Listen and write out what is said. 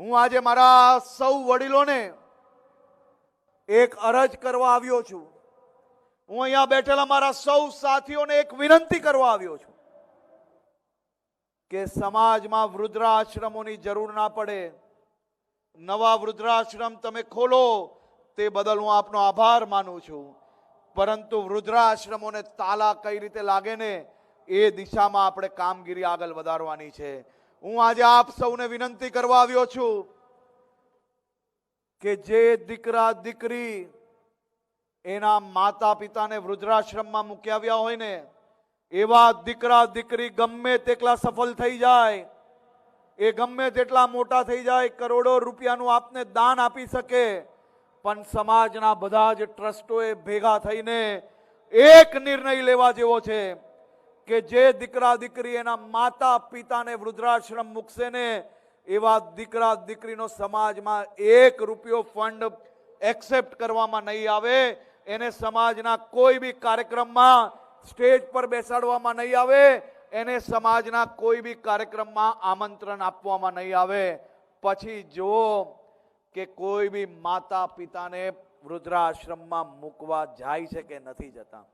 હું આજે મારા સૌ વડીલોને એક અરજ કરવા આવ્યો છું. હું અહીંયા બેઠેલા મારા સૌ સાથીઓને એક વિનંતી કરવા આવ્યો છું કે સમાજમાં વૃદ્ધાશ્રમોની જરૂર ના પડે. નવા વૃદ્ધાશ્રમ તમે ખોલો, તે બદલ હું આપનો આભાર માનું છું. પરંતુ વૃદ્ધાશ્રમોને તાલા કઈ રીતે લાગે ને, એ દિશામાં આપણે કામગીરી આગળ વધારવાની છે. હું આજે આપ સૌને વિનંતી કરવા આવ્યો છું કે જે દીકરા, દીકરી એના માતા પિતાને વૃદ્ધાશ્રમમાં મૂકી આવ્યા હોય ને, એવા દીકરા, દીકરી ગમે તેટલા સફળ થઈ જાય, એ ગમે તેટલા મોટા થઈ જાય, કરોડો રૂપિયાનું આપને દાન આપી શકે, પણ સમાજના બધા જ ટ્રસ્ટોએ ભેગા થઈને એક નિર્ણય લેવા જેવો છે. કે જે દીકરા દીકરી એના માતા પિતાને વૃદ્ધાશ્રમ મૂકશે ને, એવા દીકરા દીકરીનો સમાજમાં એક રૂપિયો ફંડ એક્સેપ્ટ કરવામાં નહીં આવે. એને સમાજના કોઈ બી કાર્યક્રમમાં સ્ટેજ પર બેસાડવામાં નહીં આવે. એને સમાજના કોઈ બી કાર્યક્રમમાં આમંત્રણ આપવામાં નહીં આવે. પછી જુઓ કે કોઈ બી માતા પિતાને વૃદ્ધાશ્રમમાં મૂકવા જાય છે કે નથી જતા